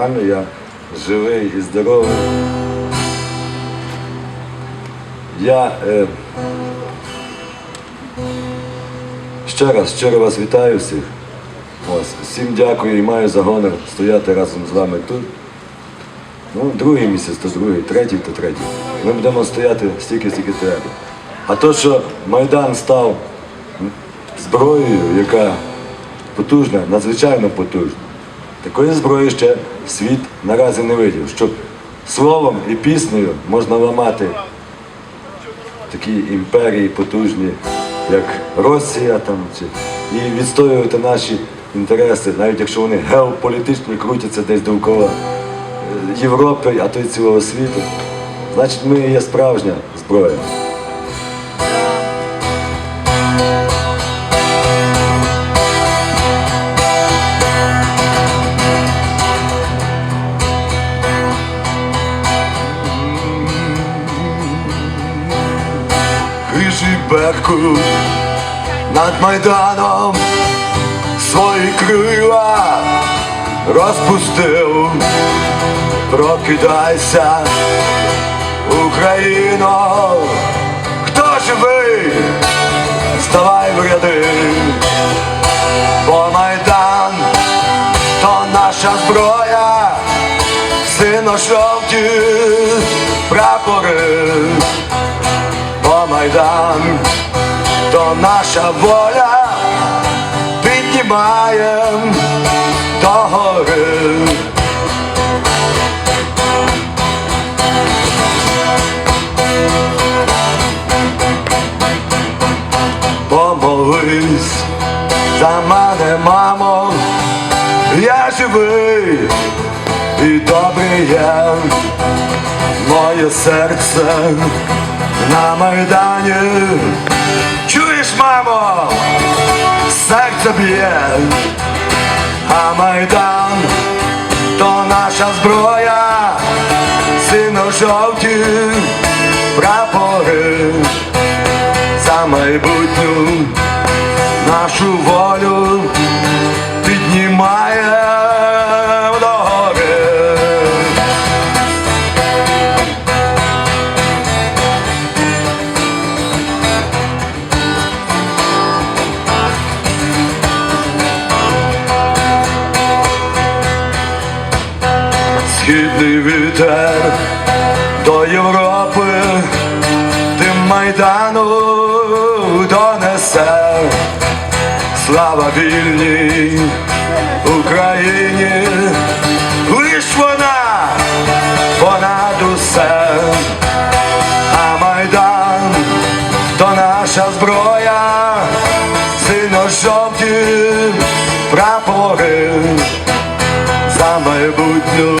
Я живий і здоровий. Я е, ще раз щиро вас вітаю всіх. Ось, всім дякую і маю за гонор стояти разом з вами тут. Ну, другий місяць, то другий, третій, то третій. Ми будемо стояти стільки, стільки треба. А то, що Майдан став зброєю, яка потужна, надзвичайно потужна. Такої зброї ще світ наразі не видів, щоб словом і піснею можна ламати такі імперії потужні, як Росія там, і відстоювати наші інтереси, навіть якщо вони геополітичні крутяться десь довкола е, Європи, а то й цілого світу. Значить, ми є справжня зброя. Беркут над Майданом свої крила розпустив. Прокидайся, Україно, хто живий, ставай в ряди, бо Майдан то наша зброя, сино-жовті прапори. Майдан, то наша воля, піднімаєм до гори. Помолись за мене, мамо, я живий і добрий є моє серце на Майдані. Чуєш, мамо, серце б'є, а Майдан то наша зброя, сино-жовті прапори за майбутню нашу волю Східний вітер до Європи, тим майдану донесе. Слава вільній Україні, лиш вона понад усе, а майдан то наша зброя, сино-жовті прапори за майбутню.